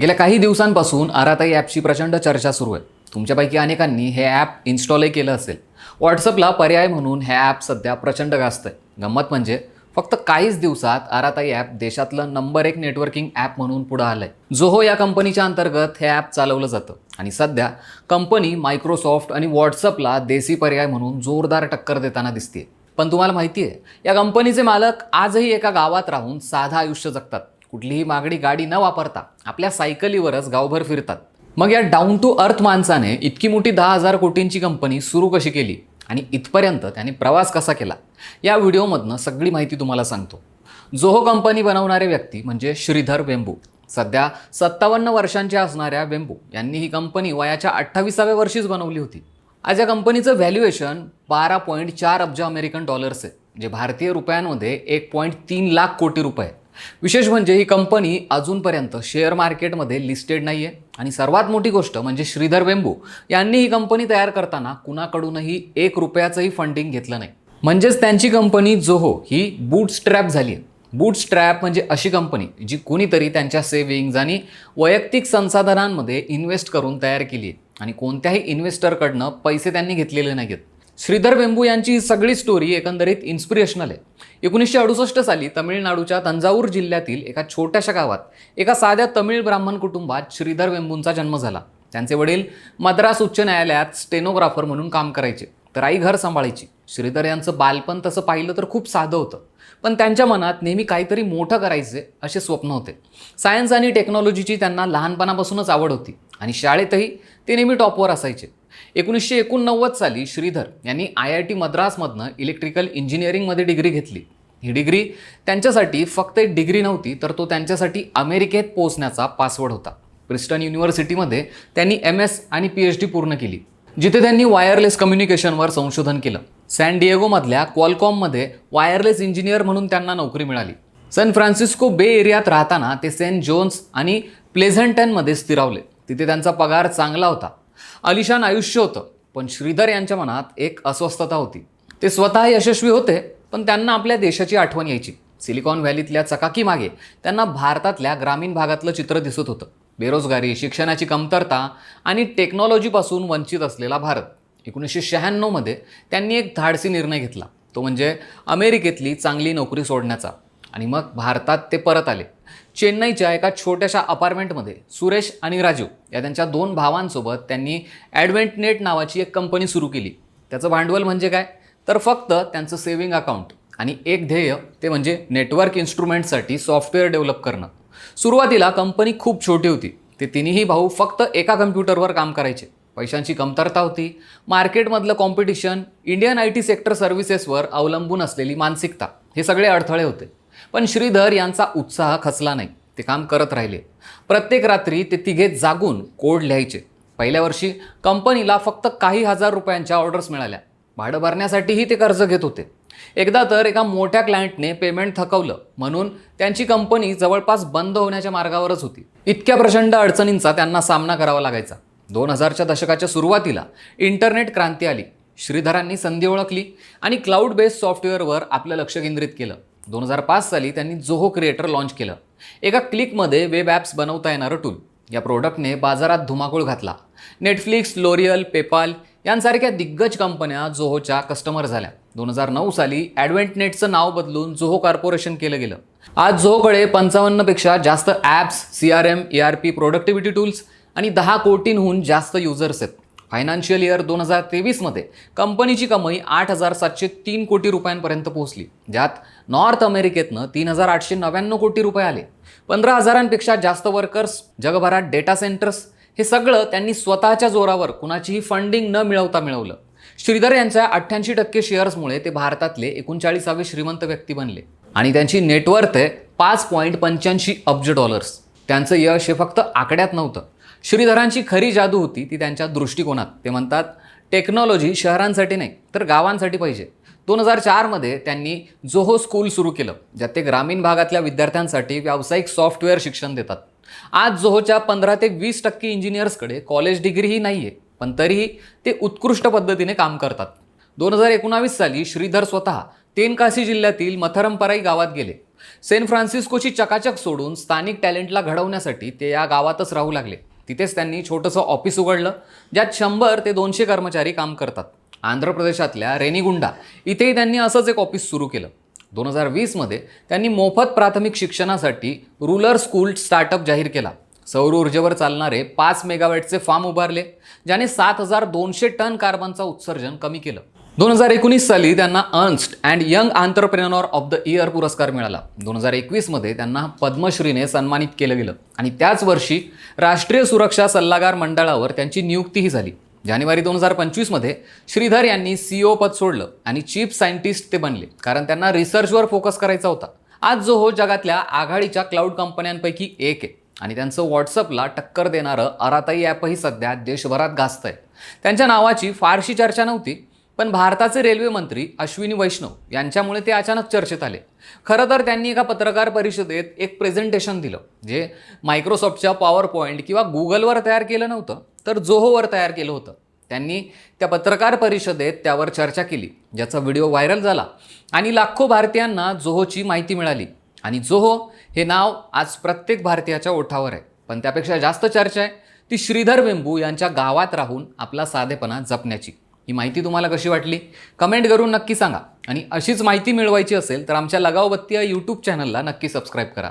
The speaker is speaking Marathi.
गेल्या काही दिवसांपासून आराताई ॲपची प्रचंड चर्चा सुरू आहे. तुमच्यापैकी अनेकांनी हे ॲप इन्स्टॉलही केलं असेल. व्हॉट्सअपला पर्याय म्हणून हे ॲप सध्या प्रचंड गाजतं आहे गंमत म्हणजे फक्त काहीच दिवसात आराताई ॲप देशातलं नंबर एक नेटवर्किंग ॲप म्हणून पुढं आलं आहे जोहो या कंपनीच्या अंतर्गत हे ॲप चालवलं जातं. आणि सध्या कंपनी मायक्रोसॉफ्ट आणि व्हॉट्सअपला देसी पर्याय म्हणून जोरदार टक्कर देताना दिसते पण तुम्हाला माहिती आहे या कंपनीचे मालक आजही एका गावात राहून साधं आयुष्य जगतात. कुठलीही मागणी गाडी न वापरता आपल्या सायकलीवरच गावभर फिरतात. मग या डाऊन टू अर्थ माणसाने इतकी मोठी दहा हजार कोटींची कंपनी सुरू कशी केली आणि इथपर्यंत त्याने प्रवास कसा केला या व्हिडिओमधनं सगळी माहिती तुम्हाला सांगतो. जोहो कंपनी बनवणारे व्यक्ती म्हणजे श्रीधर वेंबू. सध्या सत्तावन्न वर्षांच्या असणाऱ्या वेंबू यांनी ही कंपनी वयाच्या अठ्ठावीसाव्या वर्षीच बनवली होती. आज या कंपनीचं व्हॅल्युएशन बारा पॉईंट चार अब्ज अमेरिकन डॉलर्स आहे जे भारतीय रुपयांमध्ये एक पॉईंट तीन लाख कोटी रुपये विशेष म्हणजे ही कंपनी अजूनपर्यंत शेअर मार्केटमध्ये लिस्टेड नाही आहे आणि सर्वात मोठी गोष्ट म्हणजे श्रीधर वेंबू यांनी ही कंपनी तयार करताना कुणाकडूनही एक रुपयाचंही फंडिंग घेतलं नाही. म्हणजेच त्यांची कंपनी जोहो ही बूटस्ट्रॅप झाली आहे. बूटस्ट्रॅप म्हणजे अशी कंपनी जी कुणीतरी त्यांच्या सेव्हिंग्ज आणि वैयक्तिक संसाधनांमध्ये इन्व्हेस्ट करून तयार केली आहे. आणि कोणत्याही इन्व्हेस्टरकडनं पैसे त्यांनी घेतलेले नाही आहेत श्रीधर वेंबू यांची सगळी स्टोरी एकंदरीत इन्स्पिरेशनल आहे. एकोणीसशे अडुसष्ट साली तमिळनाडूच्या तंजावूर जिल्ह्यातील एका छोट्याशा गावात एका साध्या तमिळ ब्राह्मण कुटुंबात श्रीधर वेंबूंचा जन्म झाला. त्यांचे वडील मद्रास उच्च न्यायालयात स्टेनोग्राफर म्हणून काम करायचे तर आई घर सांभाळायची. श्रीधर यांचं बालपण तसं पाहिलं तर खूप साधं होतं. पण त्यांच्या मनात नेहमी काहीतरी मोठं करायचे असे स्वप्न होते. सायन्स आणि टेक्नॉलॉजीची त्यांना लहानपणापासूनच आवड होती आणि शाळेतही ते नेहमी टॉपवर असायचे. एकोणीसशे एकोणनव्वद साली श्रीधर यांनी आय आय टी मद्रासमधनं इलेक्ट्रिकल इंजिनिअरिंगमध्ये डिग्री घेतली. ही डिग्री त्यांच्यासाठी फक्त एक डिग्री नव्हती तर तो त्यांच्यासाठी अमेरिकेत पोहोचण्याचा पासवर्ड होता. प्रिस्टन युनिव्हर्सिटीमध्ये त्यांनी एम एस आणि पी एच डी पूर्ण केली जिथे त्यांनी वायरलेस कम्युनिकेशनवर संशोधन केलं. सॅन डिएगोमधल्या क्वालकॉममध्ये वायरलेस इंजिनियर म्हणून त्यांना नोकरी मिळाली. सॅन फ्रान्सिस्को बे एरियात राहताना ते सेंट जोन्स आणि प्लेझंटनमध्ये स्थिरावले. तिथे त्यांचा पगार चांगला होता. अलिशान आयुष्य होतं पण श्रीधर यांच्या मनात एक अस्वस्थता होती. ते स्वतः यशस्वी होते पण त्यांना आपल्या देशाची आठवण यायची. सिलिकॉन व्हॅलीतल्या चकाकी मागे त्यांना भारतातल्या ग्रामीण भागातलं चित्र दिसत होतं. बेरोजगारी शिक्षणाची कमतरता आणि टेक्नॉलॉजीपासून वंचित असलेला भारत. एकोणीसशे शहाण्णवमध्ये त्यांनी एक धाडसी निर्णय घेतला. तो म्हणजे अमेरिकेतली चांगली नोकरी सोडण्याचा. आणि मग भारतात ते परत आले. चेन्नईच्या एका छोट्याशा अपार्टमेंटमध्ये सुरेश आणि राजू या त्यांच्या दोन भावांसोबत त्यांनी ॲडव्हेंटनेट नावाची एक कंपनी सुरू केली. त्याचं भांडवल म्हणजे काय? तर फक्त त्यांचं सेव्हिंग अकाउंट आणि एक ध्येय ते म्हणजे नेटवर्क इन्स्ट्रुमेंटसाठी सॉफ्टवेअर डेव्हलप करणं. सुरुवातीला कंपनी खूप छोटी होती. ते तिन्ही भाऊ फक्त एका कम्प्युटरवर काम करायचे. पैशांची कमतरता होती. मार्केटमधलं competition Indian I T sector सर्व्हिसेसवर अवलंबून असलेली मानसिकता हे सगळे अडथळे होते. पण श्रीधर यांचा उत्साह खचला नाही. ते काम करत राहिले. प्रत्येक रात्री ते तिघे जागून कोड लिहायचे. पहिल्या वर्षी कंपनीला फक्त काही हजार रुपयांच्या ऑर्डर्स मिळाल्या. भाडं भरण्यासाठीही ते कर्ज घेत होते. एकदा तर एका मोठ्या क्लायंटने पेमेंट थकवलं. म्हणून त्यांची कंपनी जवळपास बंद होण्याच्या मार्गावरच होती. इतक्या प्रचंड अडचणींचा त्यांना सामना करावा लागायचा. दोन हजारच्या दशकाच्या सुरुवातीला इंटरनेट क्रांती आली. श्रीधरांनी संधी ओळखली आणि क्लाउड बेस्ड सॉफ्टवेअरवर आपलं लक्ष केंद्रित केलं. दोन हजार पाच साली त्यांनी जोहो क्रिएटर लॉन्च केलं. एका क्लिकमध्ये वेब ॲप्स बनवता येणारं टूल या प्रोडक्टने बाजारात धुमाकूळ घातला. नेटफ्लिक्स लोरियल पेपाल यांसारख्या दिग्गज कंपन्या जोहोच्या कस्टमर झाल्या. दोन हजार नऊ साली ॲडव्हेंटनेटचं नाव बदलून जोहो कॉर्पोरेशन केलं गेलं. आज जोहोकडे पंचावन्नपेक्षा जास्त apps C R M E R P productivity tools आणि दहा कोटींहून जास्त युजर्स आहेत. फायनान्शियल इयर दोन हजार तेवीसमध्ये कंपनीची कमाई आठ हजार सातशे तीन कोटी रुपयांपर्यंत पोहोचली. ज्यात नॉर्थ अमेरिकेतनं तीन हजार आठशे नव्याण्णव कोटी रुपये आले. पंधरा हजारांपेक्षा जास्त वर्कर्स जगभरात डेटा सेंटर्स हे सगळं त्यांनी स्वतःच्या जोरावर कुणाचीही फंडिंग न मिळवता मिळवलं. श्रीधर यांच्या अठ्ठ्याऐंशी टक्के शेअर्समुळे ते भारतातले एकोणचाळीसावे श्रीमंत व्यक्ती बनले. आणि त्यांची नेटवर्थ आहे पाच पॉईंट पंच्याऐंशी अब्ज डॉलर्स त्यांचं यश हे फक्त आकड्यात नव्हतं. श्रीधरांची खरी जादू होती ती त्यांच्या दृष्टिकोनात. ते म्हणतात टेक्नॉलॉजी शहरांसाठी नाही तर गावांसाठी पाहिजे. दोन हजार चारमध्ये त्यांनी जोहो स्कूल सुरू केलं ज्यात ते ग्रामीण भागातल्या विद्यार्थ्यांसाठी व्यावसायिक सॉफ्टवेअर शिक्षण देतात. आज जोहोच्या पंधरा ते वीस टक्के इंजिनियर्सकडे कॉलेज डिग्रीही नाही आहे पण तरीही ते उत्कृष्ट पद्धतीने काम करतात. दोन हजार एकोणावीस साली श्रीधर स्वतः तेनकासी जिल्ह्यातील मथरमपराई गावात गेले. सेंट फ्रान्सिस्कोची चकाचक सोडून स्थानिक टॅलेंटला घडवण्यासाठी ते या गावातच राहू लागले. तिथेच त्यांनी छोटंसं ऑफिस उघडलं ज्यात शंभर ते दोनशे कर्मचारी काम करतात. आंध्र प्रदेशातल्या रेनिगुंडा इथेही त्यांनी असंच एक ऑफिस सुरू केलं. दोन हजार वीसमध्ये त्यांनी मोफत प्राथमिक शिक्षणासाठी रुलर स्कूल स्टार्टअप जाहीर केला. सौर ऊर्जेवर चालणारे पाच मेगावॅटचे फार्म उभारले ज्याने सात हजार दोनशे टन कार्बनचं उत्सर्जन कमी केलं. दोन हजार एकोणीस साली त्यांना Ernst and Young entrepreneur of the year पुरस्कार मिळाला. दोन हजार एकवीसमध्ये त्यांना पद्मश्रीने सन्मानित केलं गेलं. आणि त्याच वर्षी राष्ट्रीय सुरक्षा सल्लागार मंडळावर त्यांची नियुक्तीही झाली. जानेवारी दोन हजार पंचवीसमध्ये श्रीधर यांनी सीईओ पद सोडलं आणि चीफ सायंटिस्ट ते बनले कारण त्यांना रिसर्चवर फोकस करायचा होता. आज जो हो जगातल्या आघाडीच्या क्लाउड कंपन्यांपैकी एक आहे. आणि त्यांचं व्हॉट्सअपला टक्कर देणारं अराताई ॲपही सध्या देशभरात गाजतंय त्यांच्या नावाची फारशी चर्चा नव्हती पण भारताचे रेल्वे मंत्री अश्विनी वैष्णव यांच्यामुळे ते अचानक चर्चेत आले. खरं तर त्यांनी एका पत्रकार परिषदेत एक प्रेझेंटेशन दिलं जे मायक्रोसॉफ्टच्या पॉवर पॉईंट किंवा गुगलवर तयार केलं नव्हतं तर जोहोवर तयार केलं होतं. त्यांनी त्या पत्रकार परिषदेत त्यावर चर्चा केली ज्याचा व्हिडिओ व्हायरल झाला आणि लाखो भारतीयांना जोहोची माहिती मिळाली. आणि जोहो हे नाव आज प्रत्येक भारतीयाच्या ओठावर आहे. पण त्यापेक्षा जास्त चर्चा आहे ती श्रीधर वेंबू यांच्या गावात राहून आपला साधेपणा जपण्याची. ही माहिती तुम्हाला कशी वाटली? कमेंट करून नक्की सांगा. आणि अशीच माहिती मिळवायची असेल तर आमच्या लगावबत्ती या यूट्यूब चॅनलला नक्की सबस्क्राईब करा.